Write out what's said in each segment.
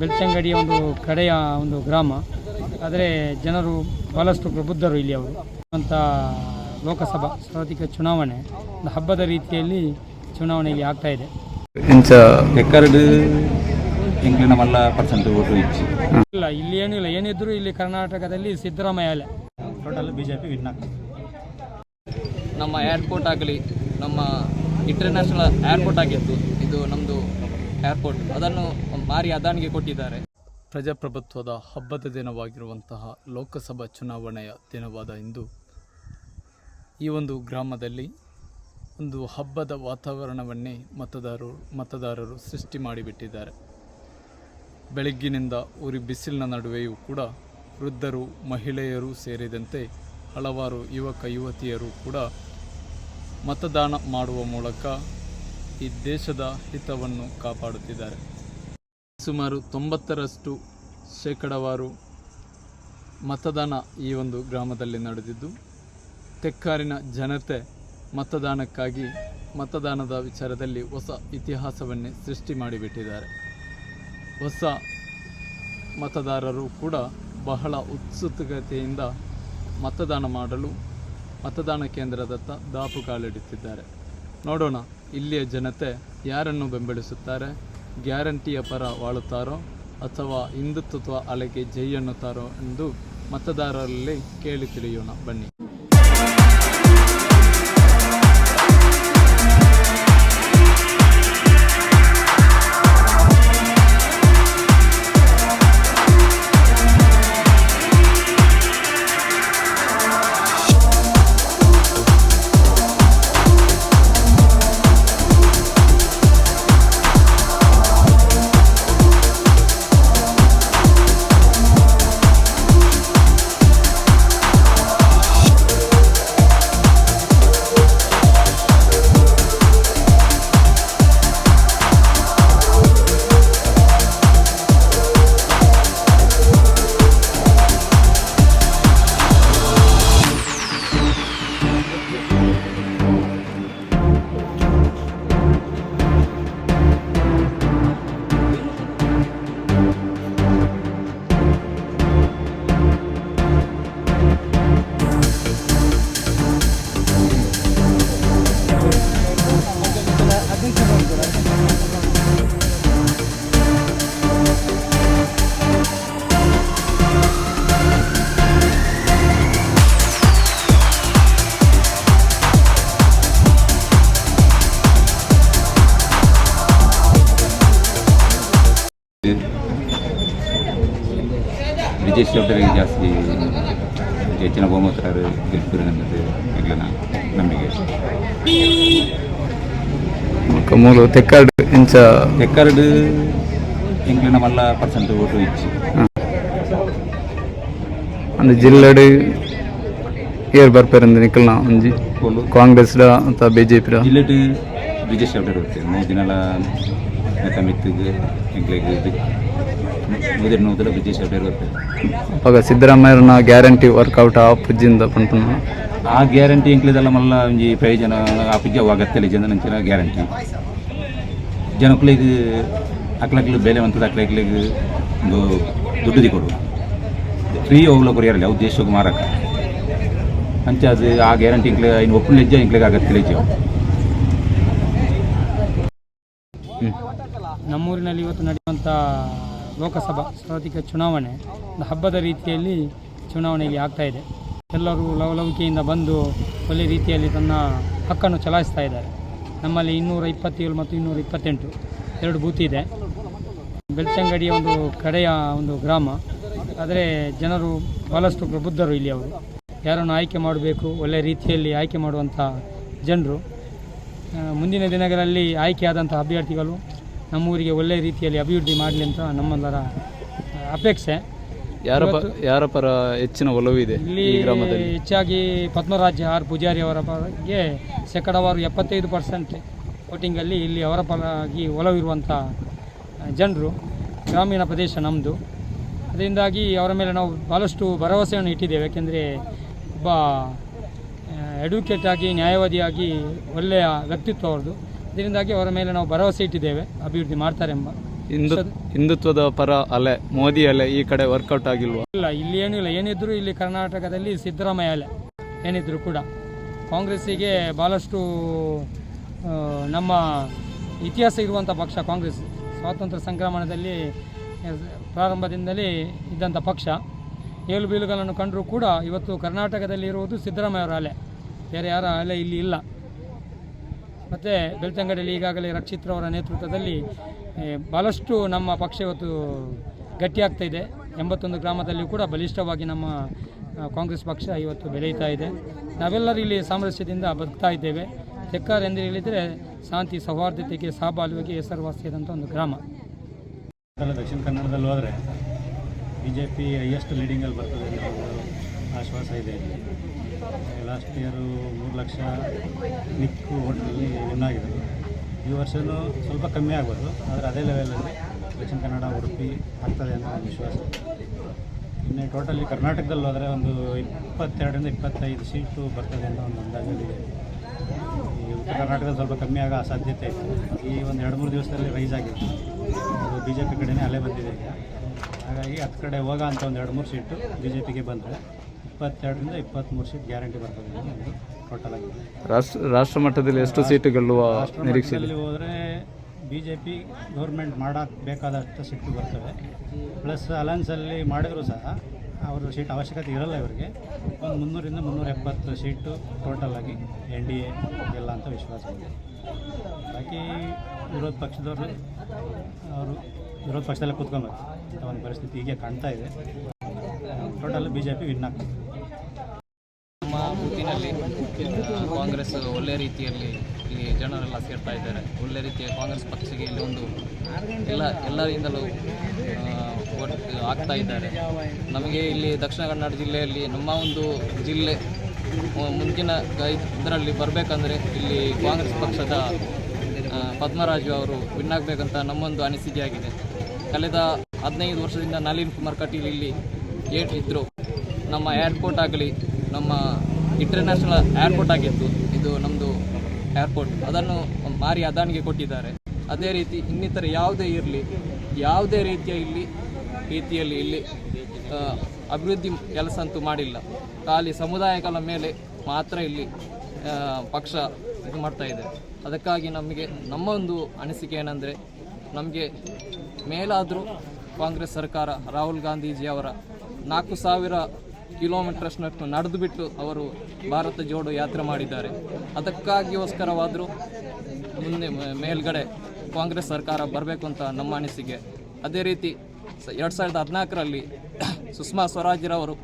ಬೆಳ್ತಂಗಡಿಯ ಒಂದು ಕಡೆಯ ಒಂದು ಗ್ರಾಮ. ಆದರೆ ಜನರು ಬಹಳಷ್ಟು ಪ್ರಬುದ್ಧರು ಇಲ್ಲಿ ಅವರು. ಅಂತ ಲೋಕಸಭಾ ಸಾರ್ವತ್ರಿಕ ಚುನಾವಣೆ ಒಂದು ಹಬ್ಬದ ರೀತಿಯಲ್ಲಿ ಚುನಾವಣೆ ಇಲ್ಲಿ ಆಗ್ತಾ ಇದೆ. ಇಂಚ ಎಕ್ಕರ್ಡ್ ಎಂಕ್ಲಿನ ಮಲ್ಲ ಪರ್ಸೆಂಟ್ ಓಟು ಇಚ್ಚಿ ಇಲ್ಲ ಇಲ್ಲಿ ಏನೂ ಇಲ್ಲ. ಏನಿದ್ರು ಇಲ್ಲಿ ಕರ್ನಾಟಕದಲ್ಲಿ ಸಿದ್ದರಾಮಯ್ಯ ಅಲೆ. Total BJP J P win ಆಗ್ತದೆ. ನಮ್ಮ ಏರ್ಪೋರ್ಟ್ ಆಗಲಿ ನಮ್ಮ ಇಂಟರ್ನ್ಯಾಷನಲ್ ಏರ್ಪೋರ್ಟ್ ಆಗಿತ್ತು ಇದು ನಮ್ಮದು ಏರ್ಪೋರ್ಟ್ ಅದನ್ನು ಮಾರಿ ಅದಾನಿಗೆ ಕೊಟ್ಟಿದ್ದಾರೆ. ಪ್ರಜಾಪ್ರಭುತ್ವದ ಹಬ್ಬದ ದಿನವಾಗಿರುವಂತಹ ಲೋಕಸಭಾ ಚುನಾವಣೆಯ ದಿನವಾದ ಇಂದು. ಈ ಒಂದು ಗ್ರಾಮದಲ್ಲಿ ಒಂದು ಹಬ್ಬದ ವಾತಾವರಣವನ್ನೇ ಮತದಾರರು ಮತದಾರರು ಸೃಷ್ಟಿ ಮಾಡಿಬಿಟ್ಟಿದ್ದಾರೆ. ಬೆಳಗ್ಗಿನಿಂದ ಉರಿ ಬಿಸಿಲಿನ ನಡುವೆಯೂ ಕೂಡ ವೃದ್ಧರು, ಮಹಿಳೆಯರು ಸೇರಿದಂತೆ ಹಲವಾರು ಯುವಕ, ಯುವತಿಯರು ಕೂಡ ಮತದಾನ ಮಾಡುವ ಮೂಲಕ ಈ ದೇಶದ ಹಿತವನ್ನು ಕಾಪಾಡುತ್ತಿದ್ದಾರೆ. ಸುಮಾರು ತೊಂಬತ್ತರಷ್ಟು ಶೇಕಡವಾರು ಮತದಾನ ಈ ಒಂದು ಗ್ರಾಮದಲ್ಲಿ ನಡೆದಿದ್ದು, ತೆಕ್ಕಾರಿನ ಜನತೆ ಮತದಾನಕ್ಕಾಗಿ ಮತದಾನದ ವಿಚಾರದಲ್ಲಿ ಹೊಸ ಇತಿಹಾಸವನ್ನೇ ಸೃಷ್ಟಿ ಮಾಡಿಬಿಟ್ಟಿದ್ದಾರೆ. ಹೊಸ ಮತದಾರರು ಕೂಡ ಬಹಳ ಉತ್ಸುಕತೆಯಿಂದ ಮತದಾನ ಮಾಡಲು ಮತದಾನ ಕೇಂದ್ರದತ್ತ ದಾಪುಗಾಲಿಡುತ್ತಿದ್ದಾರೆ. ನೋಡೋಣ ಇಲ್ಲಿಯ ಜನತೆ ಯಾರನ್ನು ಬೆಂಬಲಿಸುತ್ತಾರೆ? ಗ್ಯಾರಂಟಿಯ ಪರ ವಾಳುತ್ತಾರೋ? ಅಥವಾ ಹಿಂದುತ್ವ ಅಲೆಗೆ ಜೈ ಎನ್ನುತ್ತಾರೋ ಎಂದು ಮತದಾರರಲ್ಲಿ ಕೇಳಿ ತಿಳಿಯೋಣ. ಬನ್ನಿ. ವಿಜಯ್ ಶೆಟ್ಟರಿಗೆ ಜಾಸ್ತಿ ಹೆಚ್ಚಿನ ಬಹುಮತರು ಗೆಲ್ತಾರೆ ಅನ್ನೋದು ಎಂಕ್ಲಿನ ನಮಗೆ. ಮೂಲ ತೆಕ್ಕಾಡು ಇಂಚ ಎಕ್ಕರ್ಡ್ ಎಂಕ್ಲಿನ ನಮ್ಮಲ್ಲ ಪರ್ಸೆಂಟ್ ಓಟು ಇಚ್ಚಿ ಅಂದ್ರೆ ಜಿಲ್ಲೆಡು ಏರ್ ನಿಖಲ್ನ ಒಂಜಿ? ಕಾಂಗ್ರೆಸ್ ಅಥವಾ ಬಿ ಜೆ ಜಿಲ್ಲೆಟ್ ವಿಜಯ್ ಶೆಟ್ಟರ್ ಮೂರು ದಿನಲ ಮಿತ್ತಿಗೆ ಎಂಕ್ಲಿಗೆ ನೂತಲ ವಿಜಯ್ ಶೆಟ್ಟರ್ ಇರುತ್ತೆ ಅವಾಗ ಸಿದ್ದರಾಮಯ್ಯನ ಗ್ಯಾರಂಟಿ ವರ್ಕೌಟ್ ಆ ಪುಜ್ಜಿಂದ ಪಂಪನ ಆ ಗ್ಯಾರಂಟಿ ಇಂಕ್ಲಿದೆಲ್ಲ ಮಲ್ಲ ಒಂಜಿ ಪ್ರಯೋಜನ ಆ ಪೂಜೆ ಅಗತ್ಯ ಜನ ನಂಚಿನ ಗ್ಯಾರಂಟಿ. ಜನಕ್ಕಳಿಗೆ ಅಕ್ಲಕ್ಲು ಬೆಲೆ ಅಂತದ ಅಕ್ಲಕ್ಲಿಗೆ ಒಂದು ದುಡ್ಡು ಕೊಡು ಫ್ರೀ ಹೋಗ್ಲ ಕೊರಿಯರಲ್ಲ ಉದ್ದೇಶಕ್ಕೆ ಮಾರಕ. ಅಂಚೆ ಅದು ಆ ಗ್ಯಾರಂಟಿ ಇಂಕ್ಲೆ ಇನ್ನು ಒಪ್ಪು ಲೆಜ್ಜ ಇಂಕ್ಲಿಗೆ ಅಗತ್ಯ ಲೆಜ್ಜ ನಮ್ಮೂರಿನಲ್ಲಿ ಇವತ್ತು ನಡೆಯುವಂಥ ಲೋಕಸಭಾ ಸಾರ್ವತ್ರಿಕ ಚುನಾವಣೆ ಒಂದು ಹಬ್ಬದ ರೀತಿಯಲ್ಲಿ ಚುನಾವಣೆಗೆ ಆಗ್ತಾ ಇದೆ. ಎಲ್ಲರೂ ಲವಲವಿಕೆಯಿಂದ ಬಂದು ಒಳ್ಳೆ ರೀತಿಯಲ್ಲಿ ತನ್ನ ಹಕ್ಕನ್ನು ಚಲಾಯಿಸ್ತಾ ಇದ್ದಾರೆ. ನಮ್ಮಲ್ಲಿ ಇನ್ನೂರ ಇಪ್ಪತ್ತೇಳು ಮತ್ತು ಇನ್ನೂರ ಇಪ್ಪತ್ತೆಂಟು ಎರಡು ಬೂತ್ ಇದೆ. ಬೆಳ್ತಂಗಡಿಯ ಒಂದು ಕಡೆಯ ಒಂದು ಗ್ರಾಮ. ಆದರೆ ಜನರು ಬಹಳಷ್ಟು ಪ್ರಬುದ್ಧರು ಇಲ್ಲಿ ಅವರು. ಯಾರನ್ನು ಆಯ್ಕೆ ಮಾಡಬೇಕು ಒಳ್ಳೆಯ ರೀತಿಯಲ್ಲಿ ಆಯ್ಕೆ ಮಾಡುವಂಥ ಜನರು. ಮುಂದಿನ ದಿನಗಳಲ್ಲಿ ಆಯ್ಕೆಯಾದಂಥ ಅಭ್ಯರ್ಥಿಗಳು ನಮ್ಮೂರಿಗೆ ಒಳ್ಳೆಯ ರೀತಿಯಲ್ಲಿ ಅಭಿವೃದ್ಧಿ ಮಾಡಲಿ ಅಂತ ನಮ್ಮೆಲ್ಲರ ಅಪೇಕ್ಷೆ. ಯಾರ ಪ ಯಾರ ಪರ ಹೆಚ್ಚಿನ ಒಲವಿದೆ ಇಲ್ಲಿ ಈ ಗ್ರಾಮದಲ್ಲಿ? ಹೆಚ್ಚಾಗಿ ಪದ್ಮರಾಜ ಆರ್ ಪೂಜಾರಿ ಅವರ ಬಗ್ಗೆ ಶೇಕಡಾವಾರು ಎಪ್ಪತ್ತೈದು ಪರ್ಸೆಂಟ್ ವೋಟಿಂಗಲ್ಲಿ ಇಲ್ಲಿ ಅವರ ಪರವಾಗಿ ಒಲವಿರುವಂಥ ಜನರು ಗ್ರಾಮೀಣ ಪ್ರದೇಶ ನಮ್ಮದು ಅದರಿಂದಾಗಿ ಅವರ ಮೇಲೆ ನಾವು ಭಾಳಷ್ಟು ಭರವಸೆಯನ್ನು ಇಟ್ಟಿದ್ದೇವೆ. ಯಾಕೆಂದರೆ ಒಬ್ಬ ಅಡ್ವೊಕೇಟ್ ಆಗಿ ನ್ಯಾಯವಾದಿಯಾಗಿ ಒಳ್ಳೆಯ ವ್ಯಕ್ತಿತ್ವ ಅವ್ರದ್ದು. ಅದರಿಂದಾಗಿ ಅವರ ಮೇಲೆ ನಾವು ಭರವಸೆ ಇಟ್ಟಿದ್ದೇವೆ ಅಭಿವೃದ್ಧಿ ಮಾಡ್ತಾರೆಂಬ ಹಿಂದು ಹಿಂದುತ್ವದ ಪರ ಅಲೆ ಮೋದಿ ಅಲೆ ಈ ಕಡೆ ವರ್ಕೌಟ್ ಆಗಿಲ್ವಾ? ಇಲ್ಲ ಇಲ್ಲಿ ಏನೂ ಇಲ್ಲ. ಏನಿದ್ರು ಇಲ್ಲಿ ಕರ್ನಾಟಕದಲ್ಲಿ ಸಿದ್ದರಾಮಯ್ಯ ಅಲೆ. ಏನಿದ್ರು ಕೂಡ. ಕಾಂಗ್ರೆಸ್ಸಿಗೆ ಭಾಳಷ್ಟು ನಮ್ಮ ಇತಿಹಾಸ ಇರುವಂಥ ಪಕ್ಷ ಕಾಂಗ್ರೆಸ್. ಸ್ವಾತಂತ್ರ್ಯ ಸಂಕ್ರಮಣದಲ್ಲಿ ಪ್ರಾರಂಭದಿಂದಲೇ ಇದ್ದಂಥ ಪಕ್ಷ. ಏಳು ಬೀಳುಗಳನ್ನು ಕಂಡರೂ ಕೂಡ ಇವತ್ತು ಕರ್ನಾಟಕದಲ್ಲಿ ಇರುವುದು ಸಿದ್ದರಾಮಯ್ಯ ಅವರ ಅಲೆ. ಬೇರೆ ಯಾರ ಅಲೆ ಇಲ್ಲಿ ಇಲ್ಲ. ಮತ್ತು ಬೆಳ್ತಂಗಡಿಯಲ್ಲಿ ಈಗಾಗಲೇ ರಕ್ಷಿತ್ರವರ ನೇತೃತ್ವದಲ್ಲಿ ಭಾಳಷ್ಟು ನಮ್ಮ ಪಕ್ಷ ಇವತ್ತು ಗಟ್ಟಿಯಾಗ್ತಾ ಇದೆ. ಎಂಬತ್ತೊಂದು ಗ್ರಾಮದಲ್ಲಿಯೂ ಕೂಡ ಬಲಿಷ್ಠವಾಗಿ ನಮ್ಮ ಕಾಂಗ್ರೆಸ್ ಪಕ್ಷ ಇವತ್ತು ಬೆಳೆಯುತ್ತಾ ಇದೆ. ನಾವೆಲ್ಲರೂ ಇಲ್ಲಿ ಸಾಮರಸ್ಯದಿಂದ ಬದುಕ್ತಾ ಇದ್ದೇವೆ. ತೆಕ್ಕಾರ್ ಎಂದು ಹೇಳಿದರೆ ಶಾಂತಿ, ಸೌಹಾರ್ದತೆಗೆ ಸಹಬಾಳ್ವೆಗೆ ಹೆಸರುವಾಸಿಯಾದಂಥ ಒಂದು ಗ್ರಾಮ. ದಕ್ಷಿಣ ಕನ್ನಡದಲ್ಲಿ ಹೋದರೆ ಬಿ ಜೆ ಪಿ ಹೈಯೆಸ್ಟ್ ಲೀಡಿಂಗಲ್ಲಿ ಬರ್ತದೆ ಆಶ್ವಾಸ ಇದೆ ಲಾಸ್ಟ್ ಇಯರು ಮೂರು ಲಕ್ಷ ನಿಕ್ಕು ವಿನ್ ಆಗಿದೆ ಈ ವರ್ಷವೂ ಸ್ವಲ್ಪ ಕಮ್ಮಿ ಆಗ್ಬೋದು, ಆದರೆ ಅದೇ ಲೆವೆಲಲ್ಲಿ ದಕ್ಷಿಣ ಕನ್ನಡ, ಉಡುಪಿ ಆಗ್ತದೆ ಅನ್ನೋ ವಿಶ್ವಾಸ. ಇನ್ನು ಟೋಟಲಿ ಕರ್ನಾಟಕದಲ್ಲಿ ಹೋದರೆ ಒಂದು ಇಪ್ಪತ್ತೆರಡರಿಂದ ಇಪ್ಪತ್ತೈದು ಸೀಟು ಬರ್ತದೆ ಅನ್ನೋ ಒಂದು ಅಂದಾಜಲ್ಲಿದೆ ಈ ಉತ್ತರ ಕರ್ನಾಟಕದಲ್ಲಿ ಸ್ವಲ್ಪ ಕಮ್ಮಿ ಆಗೋ ಸಾಧ್ಯತೆ ಇತ್ತು ಈ ಒಂದು ಎರಡು ಮೂರು ದಿವಸದಲ್ಲಿ ರೈಸ್ ಆಗಿತ್ತು ಅದು ಬಿ ಜೆ ಪಿ ಕಡೆಯೇ ಅಲೆ ಬಂದಿದೆ ಹಾಗಾಗಿ ಹತ್ತು ಕಡೆ ಹೋಗ ಅಂತ ಒಂದು ಎರಡು ಮೂರು ಸೀಟು ಬಿ ಜೆ ಪಿಗೆ ಬಂದರೆ ಇಪ್ಪತ್ತೆರಡರಿಂದ ಇಪ್ಪತ್ತ್ಮೂರು ಸೀಟ್ ಗ್ಯಾರಂಟಿ ಬರ್ತದೆ ಟೋಟಲ್ ಆಗಿ ರಾಷ್ಟ್ರ ರಾಷ್ಟ್ರ ಮಟ್ಟದಲ್ಲಿ ಎಷ್ಟು ಸೀಟು ಗೆಲ್ಲುವ ನಿರೀಕ್ಷೆ ಇದೆ ರಾಷ್ಟ್ರಮಟ್ಟದಲ್ಲಿ ಹೋದರೆ ಬಿ ಜೆ ಪಿ ಗೌರ್ಮೆಂಟ್ ಮಾಡೋಕ್ಕೆ ಬೇಕಾದಷ್ಟು ಸೀಟು ಬರ್ತವೆ ಪ್ಲಸ್ ಅಲಯನ್ಸಲ್ಲಿ ಮಾಡಿದರೂ ಸಹ ಅವರು ಸೀಟ್ ಅವಶ್ಯಕತೆ ಇರಲ್ಲ ಇವರಿಗೆ. ಒಂದು ಮುನ್ನೂರಿಂದ ಮುನ್ನೂರ ಎಪ್ಪತ್ತು ಸೀಟು ಟೋಟಲ್ ಆಗಿ ಎನ್ ಡಿ ಎ ಎಲ್ಲ ಅಂತ ವಿಶ್ವಾಸ ಇದೆ. ಬಾಕಿ ವಿರೋಧ ಪಕ್ಷದವರು ಅವರು ವಿರೋಧ ಪಕ್ಷದಲ್ಲೇ ಕೂತ್ಕೊಬೇಕು ಅಂತ ಒಂದು ಪರಿಸ್ಥಿತಿ ಹೀಗೆ ಕಾಣ್ತಾ ಇದೆ. ಟೋಟಲ್ ಬಿ ಜೆ ವಿನ್ ನಮ್ಮ ಬೂತಿನಲ್ಲಿ ಕಾಂಗ್ರೆಸ್ ಒಳ್ಳೆ ರೀತಿಯಲ್ಲಿ ಇಲ್ಲಿ ಜನರೆಲ್ಲ ಸೇರ್ತಾ ಇದ್ದಾರೆ. ಒಳ್ಳೆ ರೀತಿಯ ಕಾಂಗ್ರೆಸ್ ಪಕ್ಷಕ್ಕೆ ಇಲ್ಲಿ ಒಂದು ಎಲ್ಲ ಎಲ್ಲರಿಂದಲೂ ಆಗ್ತಾ ಇದ್ದಾರೆ. ನಮಗೆ ಇಲ್ಲಿ ದಕ್ಷಿಣ ಕನ್ನಡ ಜಿಲ್ಲೆಯಲ್ಲಿ ನಮ್ಮ ಒಂದು ಜಿಲ್ಲೆ ಮುಂದಿನ ಇದರಲ್ಲಿ ಬರಬೇಕಂದ್ರೆ ಇಲ್ಲಿ ಕಾಂಗ್ರೆಸ್ ಪಕ್ಷದ ಪದ್ಮರಾಜು ಅವರು ವಿನ್ ಆಗಬೇಕಂತ ನಮ್ಮೊಂದು ಅನಿಸಿಕೆ ಆಗಿದೆ ಕಳೆದ ಹದಿನೈದು ವರ್ಷದಿಂದ ನಳಿನ್ ಕುಮಾರ್ ಕಟೀಲ್ ಇಲ್ಲಿ ಏನಿದ್ರು ನಮ್ಮ ಏರ್ಪೋರ್ಟ್ ಆಗಲಿ, ನಮ್ಮ ಇಂಟರ್ನ್ಯಾಷನಲ್ ಏರ್ಪೋರ್ಟ್ ಆಗಿತ್ತು. ಇದು ನಮ್ಮದು ಏರ್ಪೋರ್ಟ್ ಅದನ್ನು ಮಾರಿ ಅದಾನಿಗೆ ಕೊಟ್ಟಿದ್ದಾರೆ. ಅದೇ ರೀತಿ ಇನ್ನಿತರ ಯಾವುದೇ ಇರಲಿ, ಯಾವುದೇ ರೀತಿಯ ಇಲ್ಲಿ, ರೀತಿಯಲ್ಲಿ ಇಲ್ಲಿ ಅಭಿವೃದ್ಧಿ ಕೆಲಸ ಅಂತೂ ಮಾಡಿಲ್ಲ. ಖಾಲಿ ಸಮುದಾಯಗಳ ಮೇಲೆ ಮಾತ್ರ ಇಲ್ಲಿ ಪಕ್ಷ ಇದು ಮಾಡ್ತಾ ಇದೆ. ಅದಕ್ಕಾಗಿ ನಮಗೆ ನಮ್ಮ ಒಂದು ಅನಿಸಿಕೆ ಏನಂದರೆ, ನಮಗೆ ಮೇಲಾದರೂ ಕಾಂಗ್ರೆಸ್ ಸರ್ಕಾರ ರಾಹುಲ್ ಗಾಂಧೀಜಿ ಅವರ ನಾಲ್ಕು ಸಾವಿರ ಕಿಲೋಮೀಟರ್ಸ್ನಷ್ಟು ನಡೆದು ಬಿಟ್ಟು ಅವರು ಭಾರತ ಜೋಡೋ ಯಾತ್ರೆ ಮಾಡಿದ್ದಾರೆ. ಅದಕ್ಕಾಗಿಗೋಸ್ಕರವಾದರೂ ಮುಂದೆ ಮೇಲ್ಗಡೆ ಕಾಂಗ್ರೆಸ್ ಸರ್ಕಾರ ಬರಬೇಕು ಅಂತ ನಮ್ಮ ಅನಿಸಿಕೆ. ಅದೇ ರೀತಿ ಎರಡು ಸಾವಿರದ ಹದಿನಾಲ್ಕರಲ್ಲಿ ಸುಷ್ಮಾ ಸ್ವರಾಜ್ರವರು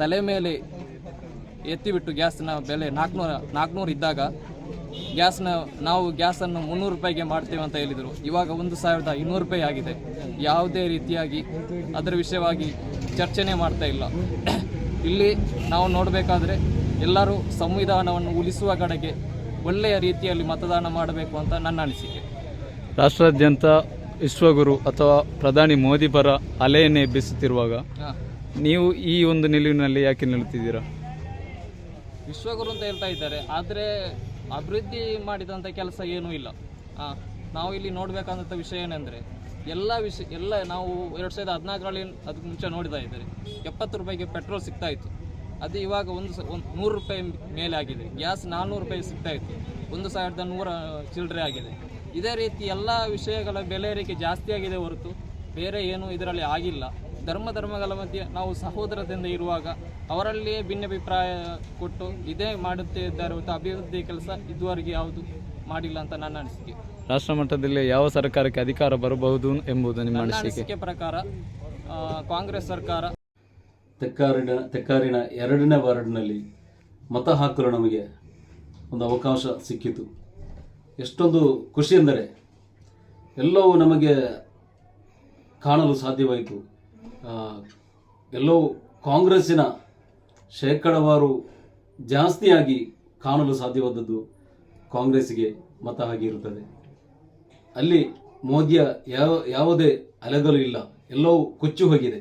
ತಲೆ ಮೇಲೆ ಎತ್ತಿಬಿಟ್ಟು ಗ್ಯಾಸ್ನ ಬೆಲೆ ನಾಲ್ಕುನೂರ ನಾಲ್ಕುನೂರು ಇದ್ದಾಗ ಗ್ಯಾಸ್ನ ನಾವು ಗ್ಯಾಸನ್ನು ಮುನ್ನೂರು ರೂಪಾಯಿಗೆ ಮಾಡ್ತೇವೆ ಅಂತ ಹೇಳಿದರು. ಇವಾಗ ಒಂದು ಸಾವಿರದ ಇನ್ನೂರು ರೂಪಾಯಿ ಆಗಿದೆ. ಯಾವುದೇ ರೀತಿಯಾಗಿ ಅದರ ವಿಷಯವಾಗಿ ಚರ್ಚೆನೇ ಮಾಡ್ತಾ ಇಲ್ಲ. ಇಲ್ಲಿ ನಾವು ನೋಡಬೇಕಾದ್ರೆ ಎಲ್ಲರೂ ಸಂವಿಧಾನವನ್ನು ಉಳಿಸುವ ಕಡೆಗೆ ಒಳ್ಳೆಯ ರೀತಿಯಲ್ಲಿ ಮತದಾನ ಮಾಡಬೇಕು ಅಂತ ನನ್ನ ಅನಿಸಿಕೆ. ರಾಷ್ಟ್ರಾದ್ಯಂತ ವಿಶ್ವಗುರು ಅಥವಾ ಪ್ರಧಾನಿ ಮೋದಿ ಪರ ಅಲೆಯನ್ನೇ ಎಬ್ಬಿಸುತ್ತಿರುವಾಗ ನೀವು ಈ ಒಂದು ನಿಲುವಿನಲ್ಲಿ ಯಾಕೆ ನಿಲ್ಲುತ್ತಿದ್ದೀರಾ? ವಿಶ್ವಗುರು ಅಂತ ಹೇಳ್ತಾ ಇದ್ದಾರೆ. ಆದರೆ ಅಭಿವೃದ್ಧಿ ಮಾಡಿದಂಥ ಕೆಲಸ ಏನೂ ಇಲ್ಲ. ನಾವು ಇಲ್ಲಿ ನೋಡಬೇಕಾದಂಥ ವಿಷಯ ಏನೆಂದರೆ, ಎಲ್ಲ ವಿಷಯ ಎಲ್ಲ ನಾವು ಎರಡು ಸಾವಿರದ ಹದಿನಾಲ್ಕರಲ್ಲಿ ಅದಕ್ಕೆ ಮುಂಚೆ ನೋಡ್ತಾ ಇದ್ದಾರೆ ಎಪ್ಪತ್ತು ರೂಪಾಯಿಗೆ ಪೆಟ್ರೋಲ್ ಸಿಗ್ತಾ ಇತ್ತು. ಅದು ಇವಾಗ ಒಂದು ಸ, ಒಂದು ನೂರು ರೂಪಾಯಿ ಮೇಲೆ ಆಗಿದೆ. ಗ್ಯಾಸ್ ನಾನ್ನೂರು ರೂಪಾಯಿ ಸಿಗ್ತಾ ಇತ್ತು. ಒಂದು ಸಾವಿರದ ನೂರ ಚಿಲ್ಲರೆ ಆಗಿದೆ. ಇದೇ ರೀತಿ ಎಲ್ಲ ವಿಷಯಗಳ ಬೆಲೆ ಏರಿಕೆ ಜಾಸ್ತಿ ಆಗಿದೆ ಹೊರತು ಬೇರೆ ಏನೂ ಇದರಲ್ಲಿ ಆಗಿಲ್ಲ. ಧರ್ಮ ಧರ್ಮಗಳ ಮಧ್ಯೆ ನಾವು ಸಹೋದರದಿಂದ ಇರುವಾಗ ಅವರಲ್ಲಿಯೇ ಭಿನ್ನಾಭಿಪ್ರಾಯ ಕೊಟ್ಟು ಇದೇ ಮಾಡುತ್ತೇ ಇದ್ದಾರೆ ಹೊರತು ಅಭಿವೃದ್ಧಿ ಕೆಲಸ ಇದುವರೆಗೆ ಯಾವುದು ಮಾಡಿಲ್ಲ ಅಂತ ನನ್ನ ಅನಿಸಿಕೆ. ರಾಷ್ಟ್ರ ಮಟ್ಟದಲ್ಲಿ ಯಾವ ಸರ್ಕಾರಕ್ಕೆ ಅಧಿಕಾರ ಬರಬಹುದು ಎಂಬುದು ನಿಮ್ಮ ನನ್ನ ಅನಿಸಿಕೆ. ಅನಿಸಿಕೆ ಪ್ರಕಾರ ಆ, ಕಾಂಗ್ರೆಸ್ ಸರ್ಕಾರ ತೆಕ್ಕಾರಿನ ತೆಕ್ಕಾರಿನ ಎರಡನೇ ವಾರ್ಡ್ನಲ್ಲಿ ಮತ ಹಾಕಲು ನಮಗೆ ಒಂದು ಅವಕಾಶ ಸಿಕ್ಕಿತು. ಎಷ್ಟೊಂದು ಖುಷಿ ಎಂದರೆ ಎಲ್ಲವೂ ನಮಗೆ ಕಾಣಲು ಸಾಧ್ಯವಾಯಿತು. ಆ, ಎಲ್ಲವೂ ಕಾಂಗ್ರೆಸ್ಸಿನ ಶೇಕಡವಾರು ಜಾಸ್ತಿಯಾಗಿ ಕಾಣಲು ಸಾಧ್ಯವಾದದ್ದು ಕಾಂಗ್ರೆಸ್ಗೆ ಮತ ಆಗಿರುತ್ತದೆ ಅಲ್ಲಿ ಮೋದಿಯ ಯಾವ ಯಾವುದೇ ಅಲೆಗಲು ಇಲ್ಲ. ಎಲ್ಲವೂ ಕೊಚ್ಚು ಹೋಗಿದೆ.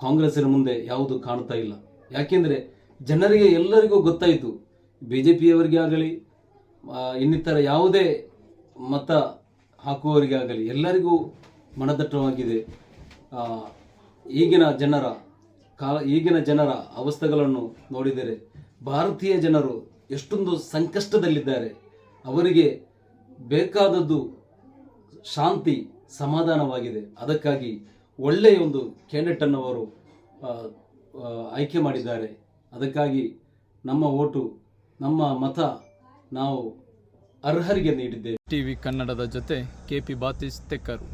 ಕಾಂಗ್ರೆಸ್ಸಿನ ಮುಂದೆ ಯಾವುದು ಕಾಣ್ತಾ ಇಲ್ಲ. ಯಾಕೆಂದರೆ ಜನರಿಗೆ ಎಲ್ಲರಿಗೂ ಗೊತ್ತಾಯಿತು ಬಿ ಜೆ ಪಿಯವರಿಗೆ ಆಗಲಿ ಇನ್ನಿತರ ಯಾವುದೇ ಮತ ಹಾಕುವವರಿಗೆ ಆಗಲಿ ಎಲ್ಲರಿಗೂ ಮನದಟ್ಟವಾಗಿದೆ. ಈಗಿನ ಜನರ ಕಾಲ, ಈಗಿನ ಜನರ ಅವಸ್ಥೆಗಳನ್ನು ನೋಡಿದರೆ ಭಾರತೀಯ ಜನರು ಎಷ್ಟೊಂದು ಸಂಕಷ್ಟದಲ್ಲಿದ್ದಾರೆ. ಅವರಿಗೆ ಬೇಕಾದದ್ದು ಶಾಂತಿ, ಸಮಾಧಾನವಾಗಿದೆ. ಅದಕ್ಕಾಗಿ ಒಳ್ಳೆಯ ಒಂದು ಕ್ಯಾಂಡಿಡೇಟನ್ನು ಅವರು ಆಯ್ಕೆ ಮಾಡಿದ್ದಾರೆ. ಅದಕ್ಕಾಗಿ ನಮ್ಮ ಓಟು, ನಮ್ಮ ಮತ ನಾವು ಅರ್ಹರಿಗೆ ನೀಡಿದ್ದೇವೆ. ಟಿವಿ ಕನ್ನಡದ ಜೊತೆ ಕೆ ಪಿ ಬಾತೀಸ್ ತೆಕ್ಕರು.